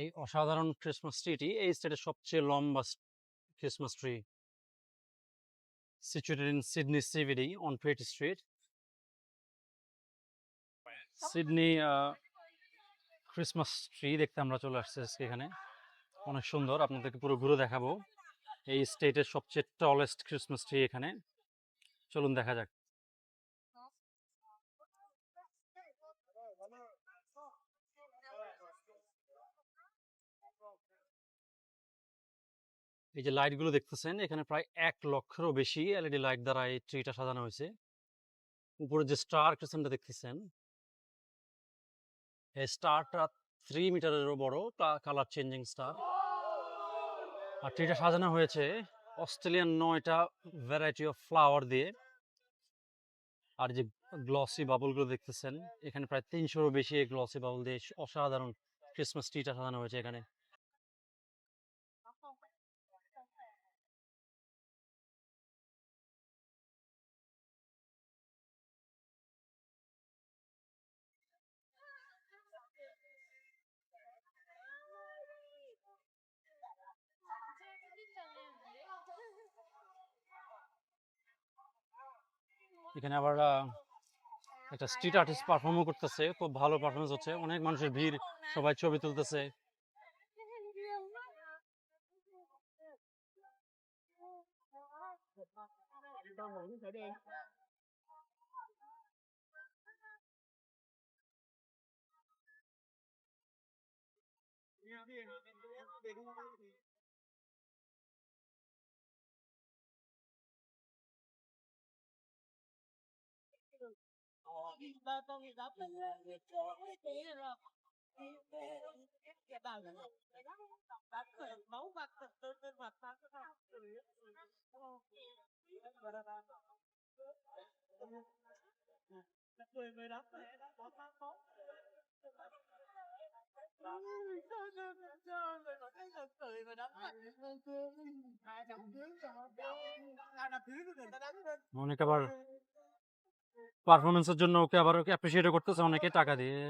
এই অসাধারণ ক্রিসমাস ট্রিটি এই স্টেটের সবচেয়ে লম্বা Christmas tree situated in Sydney CBD on Pretty Street. Sydney Christmas tree দেখতে আমরা চলে আসছি আজকে এখানে। অনেক সুন্দর, আপনাদেরকে পুরো ঘুরে দেখাবো। এই স্টেটের সবচেয়ে টলেস্ট ক্রিসমাস ট্রি এখানে। চলুন দেখা যাক। এই যে লাইটগুলো দেখতেছেন, এখানে প্রায় এক লক্ষেরও বেশি এলইডি লাইট দ্বারা এই ট্রিটা সাজানো হয়েছে। উপরে যে স্টার ক্রিসেন্টটা দেখতেছেন, এই স্টারটা থ্রি মিটারেরও বড় কালার চেঞ্জিং স্টার। আর ট্রিটা সাজানো হয়েছে অস্ট্রেলিয়ান নয়টা ভ্যারাইটি অফ ফ্লাওয়ার দিয়ে। আর যে গ্লসি বাবলগুলো দেখতেছেন, এখানে প্রায় তিনশোরও বেশি গ্লসি বাবল দিয়ে অসাধারণ ক্রিসমাস ট্রিটা সাজানো হয়েছে এখানে। এখানে আবার একটা স্ট্রিট আর্টিস্ট পারফর্মও করতেছে। খুব ভালো পারফরমেন্স হচ্ছে। অনেক মানুষের ভিড়। সবাই ছবি তুলতেছে। mặt từ trên mặt ta có không người người đóng này đã bỏ má máu cười mà đóng hai trăm thứ hai trăm thứ người ta đánh lên অনেকে আবার পারফরমেন্সের জন্য ওকে আবার ওকে অ্যাপ্রিসিয়েট করতেছে, অনেকে টাকা দিয়ে।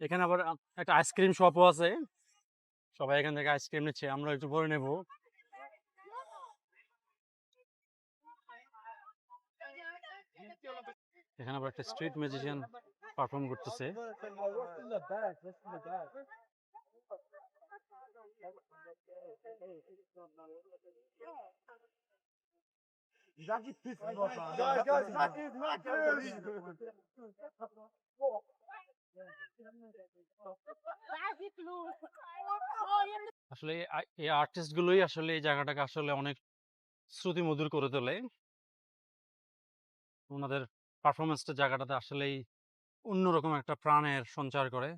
এখানে আবার একটা আইসক্রিম শপও আছে। সবাই এখান থেকে আইসক্রিম নিচ্ছে আমরা একটু ভরে নেব। এখানে আবার একটা স্ট্রিট মিউজিশিয়ান পারফর্ম করতেছে আসলে এই আর্টিস্ট গুলোই আসলে এই জায়গাটাকে আসলে অনেক শ্রুতি মধুর করে তোলে ওনাদের পারফরমেন্সটা জায়গাটাতে আসলেই অন্যরকম একটা প্রাণের সঞ্চার করে।